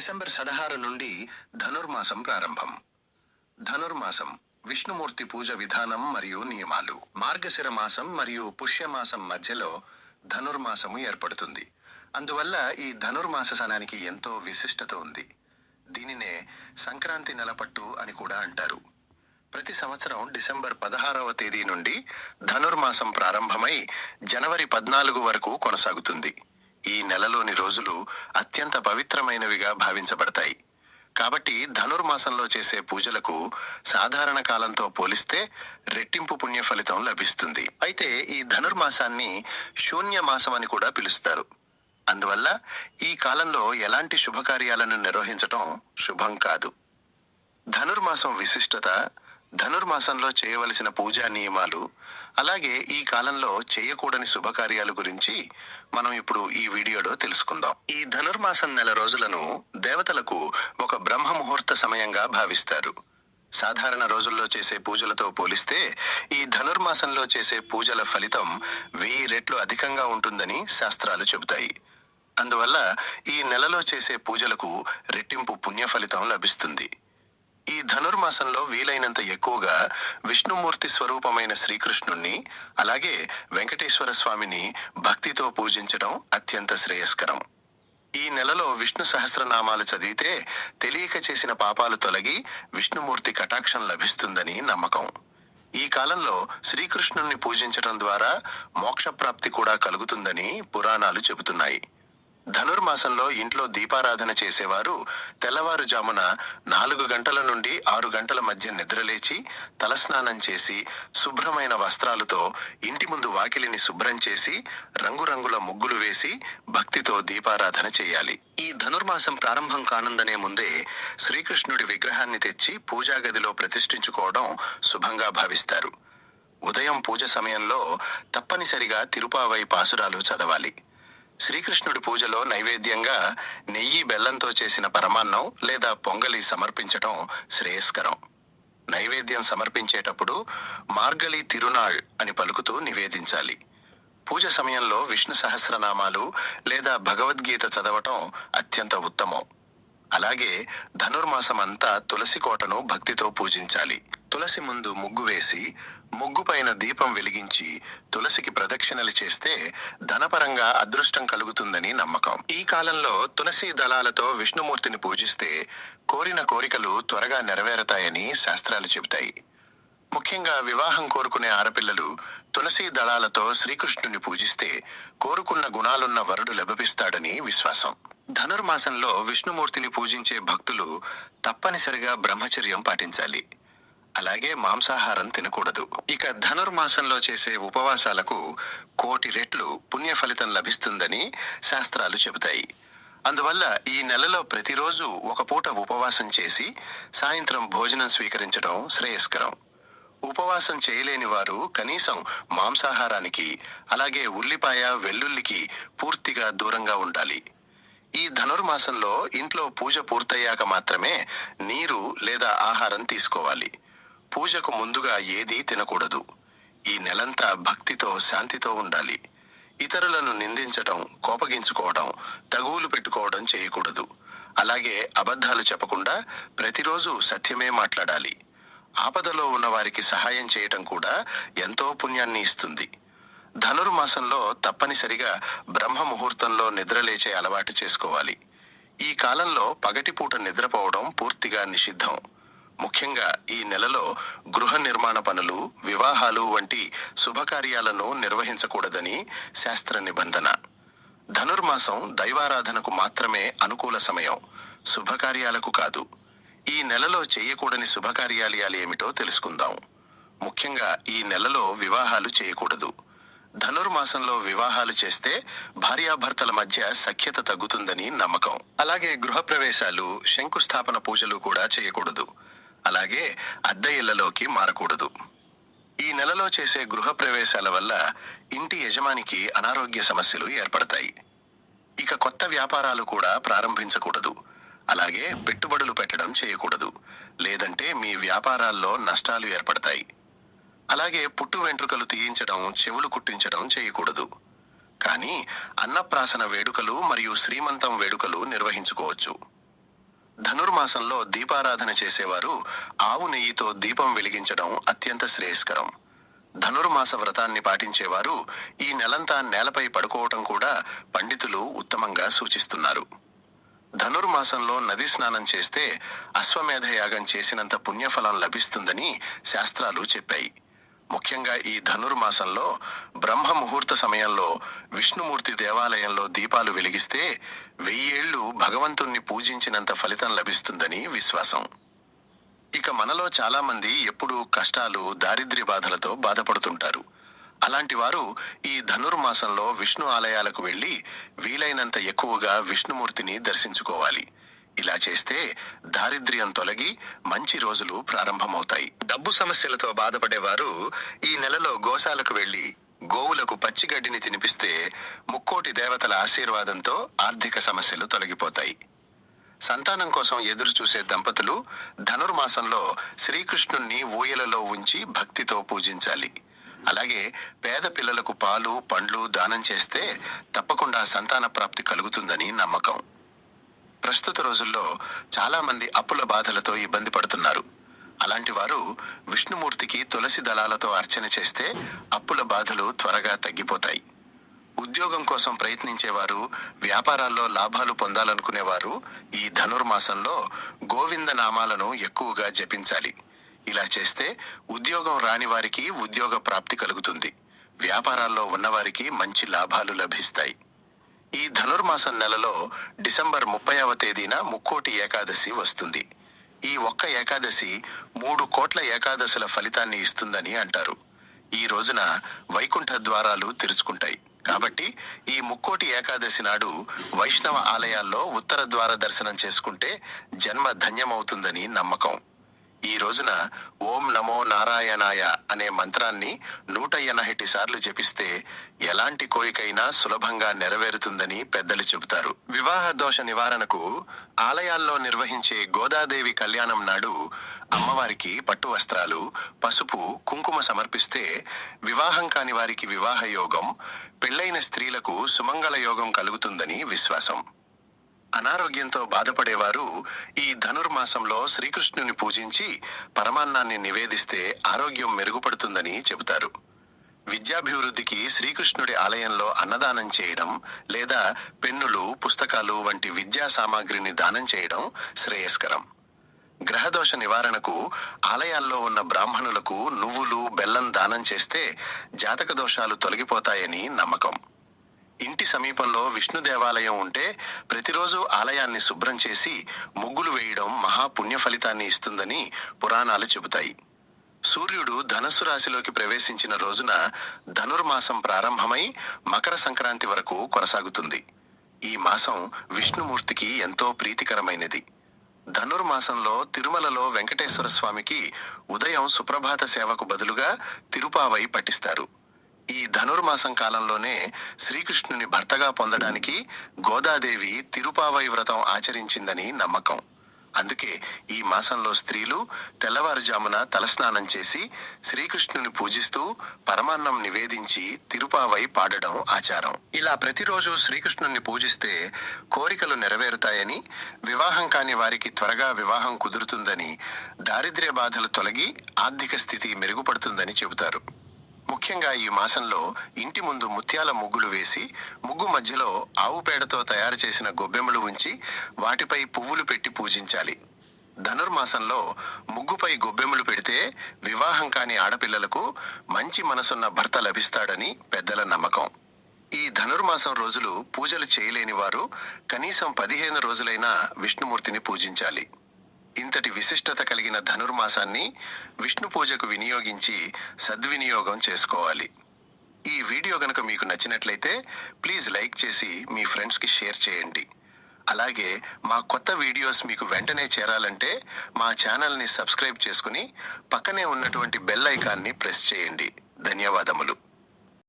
December పదహారు నుండి ధనుర్మాసం ప్రారంభం. ధనుర్మాసం విష్ణుమూర్తి పూజ విధానం మరియు నియమాలు. మార్గశిర మాసం మరియు పుష్యమాసం మధ్యలో ధనుర్మాసము ఏర్పడుతుంది. అందువల్ల ఈ ధనుర్మాస సనానికి ఎంతో విశిష్టత ఉంది. దీనినే సంక్రాంతి నెలపట్టు అని కూడా అంటారు. ప్రతి సంవత్సరం డిసెంబర్ పదహారవ తేదీ నుండి ధనుర్మాసం ప్రారంభమై జనవరి పద్నాలుగు వరకు కొనసాగుతుంది. ఈ నెలలోని రోజులు అత్యంత పవిత్రమైనవిగా భావించబడతాయి. కాబట్టి ధనుర్మాసంలో చేసే పూజలకు సాధారణ కాలంతో పోలిస్తే రెట్టింపు పుణ్య ఫలితం లభిస్తుంది. అయితే ఈ ధనుర్మాసాన్ని శూన్య మాసం అని కూడా పిలుస్తారు. అందువల్ల ఈ కాలంలో ఎలాంటి శుభకార్యాలను నిర్వహించటం శుభం కాదు. ధనుర్మాసం విశిష్టత ధనుర్మాసంలో చేయవలసిన పూజా నియమాలు అలాగే ఈ కాలంలో చేయకూడని శుభకార్యాల గురించి మనం ఇప్పుడు ఈ వీడియోలో తెలుసుకుందాం. ఈ ధనుర్మాసం నెల రోజులను దేవతలకు ఒక బ్రహ్మ ముహూర్త సమయంగా భావిస్తారు. సాధారణ రోజుల్లో చేసే పూజలతో పోలిస్తే ఈ ధనుర్మాసంలో చేసే పూజల ఫలితం వెయ్యి రెట్లు అధికంగా ఉంటుందని శాస్త్రాలు చెబుతాయి. అందువల్ల ఈ నెలలో చేసే పూజలకు రెట్టింపు పుణ్య ఫలితం లభిస్తుంది. ఈ ధనుర్మాసంలో వీలైనంత ఎక్కువగా విష్ణుమూర్తి స్వరూపమైన శ్రీకృష్ణుణ్ణి అలాగే వెంకటేశ్వర స్వామిని భక్తితో పూజించడం అత్యంత శ్రేయస్కరం. ఈ నెలలో విష్ణు సహస్రనామాలు చదివితే తెలియక చేసిన పాపాలు తొలగి విష్ణుమూర్తి కటాక్షం లభిస్తుందని నమ్మకం. ఈ కాలంలో శ్రీకృష్ణుణ్ణి పూజించడం ద్వారా మోక్షప్రాప్తి కూడా కలుగుతుందని పురాణాలు చెబుతున్నాయి. ధనుర్మాసంలో ఇంట్లో దీపారాధన చేసేవారు తెల్లవారుజామున నాలుగు గంటల నుండి ఆరు గంటల మధ్య నిద్రలేచి తలస్నానం చేసి శుభ్రమైన వస్త్రాలతో ఇంటి ముందు వాకిలిని శుభ్రం చేసి రంగురంగుల ముగ్గులు వేసి భక్తితో దీపారాధన చేయాలి. ఈ ధనుర్మాసం ప్రారంభం కానుందనే ముందే శ్రీకృష్ణుడి విగ్రహాన్ని తెచ్చి పూజాగదిలో ప్రతిష్ఠించుకోవడం శుభంగా భావిస్తారు. ఉదయం పూజ సమయంలో తప్పనిసరిగా తిరుపావై పాసురాలు చదవాలి. శ్రీకృష్ణుడి పూజలో నైవేద్యంగా నెయ్యి బెల్లంతో చేసిన పరమాన్నం లేదా పొంగలి సమర్పించటం శ్రేయస్కరం. నైవేద్యం సమర్పించేటప్పుడు మార్గలి తిరునాళ్ అని పలుకుతూ నివేదించాలి. పూజ సమయంలో విష్ణు సహస్రనామాలు లేదా భగవద్గీత చదవటం అత్యంత ఉత్తమం. అలాగే ధనుర్మాసం అంతా తులసి కోటను భక్తితో పూజించాలి. తులసి ముందు ముగ్గు వేసి ముగ్గుపైన దీపం వెలిగించి తులసికి ప్రదక్షిణలు చేస్తే ధనపరంగా అదృష్టం కలుగుతుందని నమ్మకం. ఈ కాలంలో తులసి దళాలతో విష్ణుమూర్తిని పూజిస్తే కోరిన కోరికలు త్వరగా నెరవేరతాయని శాస్త్రాలు చెబుతాయి. ముఖ్యంగా వివాహం కోరుకునే ఆడపిల్లలు తులసి దళాలతో శ్రీకృష్ణుని పూజిస్తే కోరుకున్న గుణాలున్న వరుడు లభిస్తాడని విశ్వాసం. ధనుర్మాసంలో విష్ణుమూర్తిని పూజించే భక్తులు తప్పనిసరిగా బ్రహ్మచర్యం పాటించాలి. అలాగే మాంసాహారం తినకూడదు. ఇక ధనుర్మాసంలో చేసే ఉపవాసాలకు కోటి రెట్లు పుణ్య ఫలితం లభిస్తుందని శాస్త్రాలు చెబుతాయి. అందువల్ల ఈ నెలలో ప్రతిరోజు ఒక పూట ఉపవాసం చేసి సాయంత్రం భోజనం స్వీకరించడం శ్రేయస్కరం. ఉపవాసం చేయలేని వారు కనీసం మాంసాహారానికి అలాగే ఉల్లిపాయ వెల్లుల్లికి పూర్తిగా దూరంగా ఉండాలి. ఈ ధనుర్మాసంలో ఇంట్లో పూజ పూర్తయ్యాక మాత్రమే నీరు లేదా ఆహారం తీసుకోవాలి. పూజకు ముందుగా ఏదీ తినకూడదు. ఈ నెలంతా భక్తితో శాంతితో ఉండాలి. ఇతరులను నిందించటం కోపగించుకోవడం తగువులు పెట్టుకోవడం చేయకూడదు. అలాగే అబద్ధాలు చెప్పకుండా ప్రతిరోజు సత్యమే మాట్లాడాలి. ఆపదలో ఉన్న వారికి సహాయం చేయటం కూడా ఎంతో పుణ్యాన్ని ఇస్తుంది. ధనుర్మాసంలో తప్పనిసరిగా బ్రహ్మ ముహూర్తంలో నిద్రలేచే అలవాటు చేసుకోవాలి. ఈ కాలంలో పగటిపూట నిద్రపోవడం పూర్తిగా నిషిద్ధం. ముఖ్యంగా ఈ నెలలో గృహ నిర్మాణ పనులు వివాహాలు వంటి శుభకార్యాలను నిర్వహించకూడదని శాస్త్ర నిబంధన. ధనుర్మాసం దైవారాధనకు మాత్రమే అనుకూల సమయం శుభకార్యాలకు కాదు. ఈ నెలలో చేయకూడని శుభకార్యాలు ఏమిటో తెలుసుకుందాం. ముఖ్యంగా ఈ నెలలో వివాహాలు చేయకూడదు. ధనుర్మాసంలో వివాహాలు చేస్తే భార్యాభర్తల మధ్య సఖ్యత తగ్గుతుందని నమ్మకం. అలాగే గృహప్రవేశాలు శంకుస్థాపన పూజలు కూడా చేయకూడదు. అలాగే అద్దె ఇళ్ళలోకి మారకూడదు. ఈ నెలలో చేసే గృహప్రవేశాల వల్ల ఇంటి యజమానికి అనారోగ్య సమస్యలు ఏర్పడతాయి. ఇక కొత్త వ్యాపారాలు కూడా ప్రారంభించకూడదు. అలాగే పెట్టుబడులు పెట్టడం చేయకూడదు. లేదంటే మీ వ్యాపారాల్లో నష్టాలు ఏర్పడతాయి. అలాగే పుట్టు వెంట్రుకలు తీయించడం చెవులు కుట్టించడం చేయకూడదు. కానీ అన్నప్రాసన వేడుకలు మరియు శ్రీమంతం వేడుకలు నిర్వహించుకోవచ్చు. ధనుర్మాసంలో దీపారాధన చేసేవారు ఆవు నెయ్యితో దీపం వెలిగించడం అత్యంత శ్రేయస్కరం. ధనుర్మాస వ్రతాన్ని పాటించేవారు ఈ నెలంతా నేలపై పడుకోవటం కూడా పండితులు ఉత్తమంగా సూచిస్తున్నారు. ధనుర్మాసంలో నది స్నానం చేస్తే అశ్వమేధ యాగం చేసినంత పుణ్యఫలం లభిస్తుందని శాస్త్రాలు చెప్పాయి. ముఖ్యంగా ఈ ధనుర్మాసంలో బ్రహ్మ ముహూర్త సమయంలో విష్ణుమూర్తి దేవాలయంలో దీపాలు వెలిగిస్తే వెయ్యేళ్ళు భగవంతుణ్ణి పూజించినంత ఫలితం లభిస్తుందని విశ్వాసం. ఇక మనలో చాలామంది ఎప్పుడూ కష్టాలు దారిద్ర్య బాధలతో బాధపడుతుంటారు. అలాంటి వారు ఈ ధనుర్మాసంలో విష్ణు ఆలయాలకు వెళ్ళి వీలైనంత ఎక్కువగా విష్ణుమూర్తిని దర్శించుకోవాలి. ఇలా చేస్తే దారిద్ర్యం తొలగి మంచి రోజులు ప్రారంభమవుతాయి. డబ్బు సమస్యలతో బాధపడేవారు ఈ నెలలో గోశాలకు వెళ్ళి గోవులకు పచ్చిగడ్డిని తినిపిస్తే ముక్కోటి దేవతల ఆశీర్వాదంతో ఆర్థిక సమస్యలు తొలగిపోతాయి. సంతానం కోసం ఎదురు చూసే దంపతులు ధనుర్మాసంలో శ్రీకృష్ణుణ్ణి ఊయలలో ఉంచి భక్తితో పూజించాలి. అలాగే పేద పిల్లలకు పాలు పండ్లు దానం చేస్తే తప్పకుండా సంతాన ప్రాప్తి కలుగుతుందని నమ్మకం. ప్రస్తుత రోజుల్లో చాలామంది అప్పుల బాధలతో ఇబ్బంది పడుతున్నారు. అలాంటి వారు విష్ణుమూర్తికి తులసి దళాలతో అర్చన చేస్తే అప్పుల బాధలు త్వరగా తగ్గిపోతాయి. ఉద్యోగం కోసం ప్రయత్నించేవారు వ్యాపారాల్లో లాభాలు పొందాలనుకునేవారు ఈ ధనుర్మాసంలో గోవింద నామాలను ఎక్కువగా జపించాలి. ఇలా చేస్తే ఉద్యోగం రాని వారికి ఉద్యోగ ప్రాప్తి కలుగుతుంది. వ్యాపారాల్లో ఉన్నవారికి మంచి లాభాలు లభిస్తాయి. ఈ ధనుర్మాసం నెలలో డిసెంబర్ ముప్పైవ తేదీన ముక్కోటి ఏకాదశి వస్తుంది. ఈ ఒక్క ఏకాదశి మూడు కోట్ల ఏకాదశుల ఫలితాన్ని ఇస్తుందని అంటారు. ఈ రోజున వైకుంఠ ద్వారాలు తెరుచుకుంటాయి. కాబట్టి ఈ ముక్కోటి ఏకాదశి నాడు వైష్ణవ ఆలయాల్లో ఉత్తర ద్వార దర్శనం చేసుకుంటే జన్మ ధన్యమవుతుందని నమ్మకం. ఈ రోజున ఓం నమో నారాయణాయ అనే మంత్రాన్ని నూట ఎనహటి సార్లు జపిస్తే ఎలాంటి కోరికైనా సులభంగా నెరవేరుతుందని పెద్దలు చెబుతారు. వివాహ దోష నివారణకు ఆలయాల్లో నిర్వహించే గోదాదేవి కళ్యాణం నాడు అమ్మవారికి పట్టు వస్త్రాలు పసుపు కుంకుమ సమర్పిస్తే వివాహం కాని వారికి వివాహ యోగం పెళ్ళైన స్త్రీలకు సుమంగళ యోగం కలుగుతుందని విశ్వాసం. అనారోగ్యంతో బాధపడేవారు ఈ ధనుర్మాసంలో శ్రీకృష్ణుని పూజించి పరమాన్నాన్ని నివేదిస్తే ఆరోగ్యం మెరుగుపడుతుందని చెబుతారు. విద్యాభివృద్ధికి శ్రీకృష్ణుడి ఆలయంలో అన్నదానం చేయడం లేదా పెన్నులు పుస్తకాలు వంటి విద్యా సామాగ్రిని దానం చేయడం శ్రేయస్కరం. గ్రహదోష నివారణకు ఆలయాల్లో ఉన్న బ్రాహ్మణులకు నువ్వులు బెల్లం దానం చేస్తే జాతక దోషాలు తొలగిపోతాయని నమ్మకం. ఇంటి సమీపంలో విష్ణు దేవాలయం ఉంటే ప్రతిరోజు ఆలయాన్ని శుభ్రం చేసి ముగ్గులు వేయడం మహాపుణ్య ఫలితాన్ని ఇస్తుందని పురాణాలు చెబుతాయి. సూర్యుడు ధనుసు రాశిలోకి ప్రవేశించిన రోజున ధనుర్మాసం ప్రారంభమై మకర సంక్రాంతి వరకు కొనసాగుతుంది. ఈ మాసం విష్ణుమూర్తికి ఎంతో ప్రీతికరమైనది. ధనుర్మాసంలో తిరుమలలో వెంకటేశ్వర స్వామికి ఉదయం సుప్రభాత సేవకు బదులుగా తిరుపావై పట్టిస్తారు ఈ ధనుర్మాసం కాలంలోనే శ్రీకృష్ణుని భర్తగా పొందడానికి గోదాదేవి తిరుపావై వ్రతం ఆచరించిందని నమ్మకం. అందుకే ఈ మాసంలో స్త్రీలు తెల్లవారుజామున తలస్నానం చేసి శ్రీకృష్ణుని పూజిస్తూ పరమాన్నం నివేదించి తిరుపావై పాడడం ఆచారం. ఇలా ప్రతిరోజు శ్రీకృష్ణుని పూజిస్తే కోరికలు నెరవేరుతాయని వివాహం కాని వారికి త్వరగా వివాహం కుదురుతుందని దారిద్ర్య బాధలు తొలగి ఆర్థిక స్థితి మెరుగుపడుతుందని చెబుతారు. ముఖ్యంగా ఈ మాసంలో ఇంటి ముందు ముత్యాల ముగ్గులు వేసి ముగ్గు మధ్యలో ఆవు పేడతో తయారు చేసిన గొబ్బెమ్మలు ఉంచి వాటిపై పువ్వులు పెట్టి పూజించాలి. ధనుర్మాసంలో ముగ్గుపై గొబ్బెమ్మలు పెడితే వివాహం కాని ఆడపిల్లలకు మంచి మనసున్న భర్త లభిస్తాడని పెద్దల నమ్మకం. ఈ ధనుర్మాసం రోజులు పూజలు చేయలేని వారు కనీసం పదిహేను రోజులైనా విష్ణుమూర్తిని పూజించాలి. ఇంతటి విశిష్టత కలిగిన ధనుర్మాసాన్ని విష్ణు పూజకు వినియోగించి సద్వినియోగం చేసుకోవాలి. ఈ వీడియో గనక మీకు నచ్చినట్లయితే ప్లీజ్ లైక్ చేసి మీ ఫ్రెండ్స్కి షేర్ చేయండి. అలాగే మా కొత్త వీడియోస్ మీకు వెంటనే చేరాలంటే మా ఛానల్ని సబ్స్క్రైబ్ చేసుకుని పక్కనే ఉన్నటువంటి బెల్ ఐకాన్ని ప్రెస్ చేయండి. ధన్యవాదములు.